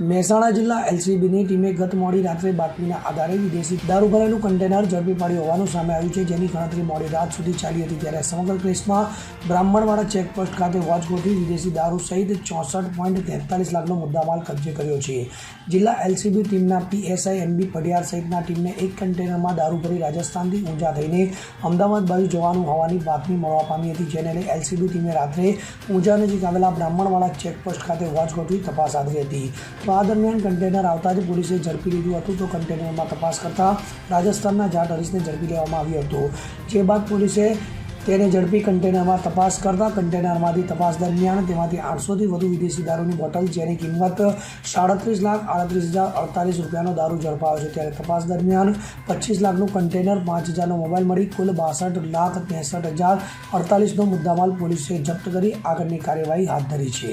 મહેસાણા જિલ્લા એલસીબીની ટીમે ગત મોડી રાત્રે બાતમીના આધારે વિદેશી દારૂ ભરેલું કન્ટેનર ઝડપી પાડ્યું હોવાનું સામે આવ્યું છે, જેની ગણતરી મોડી રાત સુધી ચાલી હતી ત્યારે સમગ્ર કેસમાં બ્રાહ્મણવાડા ચેકપોસ્ટ ખાતે વોચ ગોઠવી વિદેશી દારૂ સહિત ચોસઠ પોઈન્ટ તેતાલીસ લાખનો મુદ્દામાલ કબજે કર્યો છે. જિલ્લા એલસીબી ટીમના પીએસઆઈ એમબી પડિયાર સહિતના ટીમને એક કન્ટેનરમાં દારૂ ભરી રાજસ્થાનથી ઊંઝા થઈને અમદાવાદ બાજુ જવાનું હોવાની બાતમી મળવા પામી હતી, જેને લઈ એલસીબી ટીમે રાત્રે ઊંઝા નજીક આવેલા બ્રાહ્મણવાડા ચેકપોસ્ટ ખાતે વોચ ગોઠવી તપાસ આદરી હતી. તો આ દરમિયાન કન્ટેનર આવતા જ પોલીસે ઝડપી લીધું હતું. તો કન્ટેનરમાં તપાસ કરતા રાજસ્થાનના જાટ હરીશને ઝડપી લેવામાં આવ્યો હતો. જે બાદ પોલીસે તેને ઝડપી કન્ટેનરમાં તપાસ કરતા કન્ટેનરમાંથી તપાસ દરમિયાન તેમાંથી આઠસોથી વધુ વિદેશી દારૂની બોટલ, જેની કિંમત સાડત્રીસ લાખ આડત્રીસ હજાર અડતાલીસ રૂપિયાનો દારૂ ઝડપાયો છે. ત્યારે તપાસ દરમિયાન પચીસ લાખનું કન્ટેનર, પાંચ હજારનો મોબાઈલ મળી, કુલ બાસઠ લાખ ત્રેસઠ હજાર અડતાલીસનો મુદ્દામાલ પોલીસે જપ્ત કરી આગળની કાર્યવાહી હાથ ધરી છે.